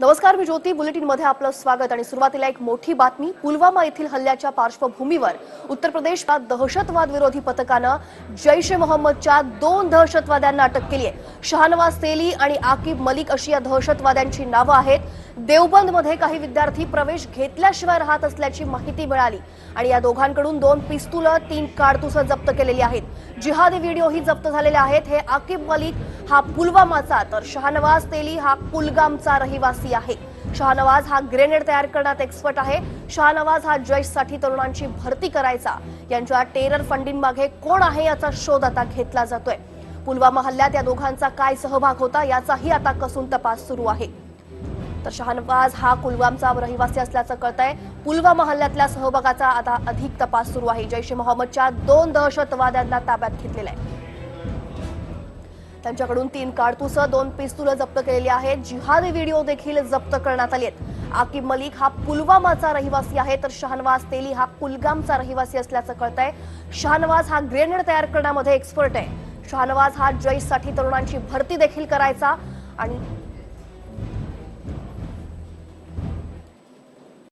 नमस्कार मी ज्योती. बुलेटिनमध्ये आपलं स्वागत आणि सुरुवातीला एक मोठी बातमी. पुलवामा येथील हल्ल्याच्या पार्श्वभूमीवर उत्तर प्रदेशच्या दहशतवाद विरोधी पथकानं जैश ए मोहम्मदच्या दोन दहशतवाद्यांना अटक केली आहे. शहानवाज तेली आणि आकिब मलिक अशी या दहशतवाद्यांची नावं आहेत. देवबंदमध्ये काही विद्यार्थी प्रवेश घेतल्याशिवाय राहत असल्याची माहिती मिळाली. आणि या दोघांकडून दोन पिस्तुलं तीन काडतुसं जप्त केलेली आहेत. जिहादी व्हिडिओही जप्त झालेले आहेत. हे आकिब मलिक हा पुलवामाचा तर शहानवाज तेली हा कुलगामचा रहिवासी आहे. शहानवाज हा ग्रेनेड तयार करण्यात एक्सपर्ट आहे. शहानवाज हा जैशसाठी तरुणांची भरती करायचा. यांच्या टेरर फंडिंग मागे कोण आहे याचा शोध आता घेतला जातोय. पुलवामा हल्ल्यात या दोघांचा काय सहभाग होता याचाही आता कसून तपास सुरू आहे. तर शहानवाज हा कुलगामचा रहिवासी असल्याचं कळत आहे पुलवामा हल्ल्यातल्या सहभागाचा आता अधिक तपास सुरू आहे. जैश ए मोहम्मदच्या दोन दहशतवाद्यांना ताब्यात घेतलेला आहे. त्यांच्याकडून तीन काडतुसं दोन पिस्तुलं जप्त केलेली आहेत. जिहादी व्हिडिओ देखील जप्त करण्यात आले आहेत. आकिब मलिक हा पुलवामाचा रहिवासी आहे तर शहानवाज तेली हा कुलगामचा रहिवासी असल्याचं कळत आहे शहानवाज हा ग्रेनेड तयार करण्यामध्ये एक्सपर्ट आहे. शहानवाज हा जैशसाठी तरुणांची भरती देखील करायचा आणि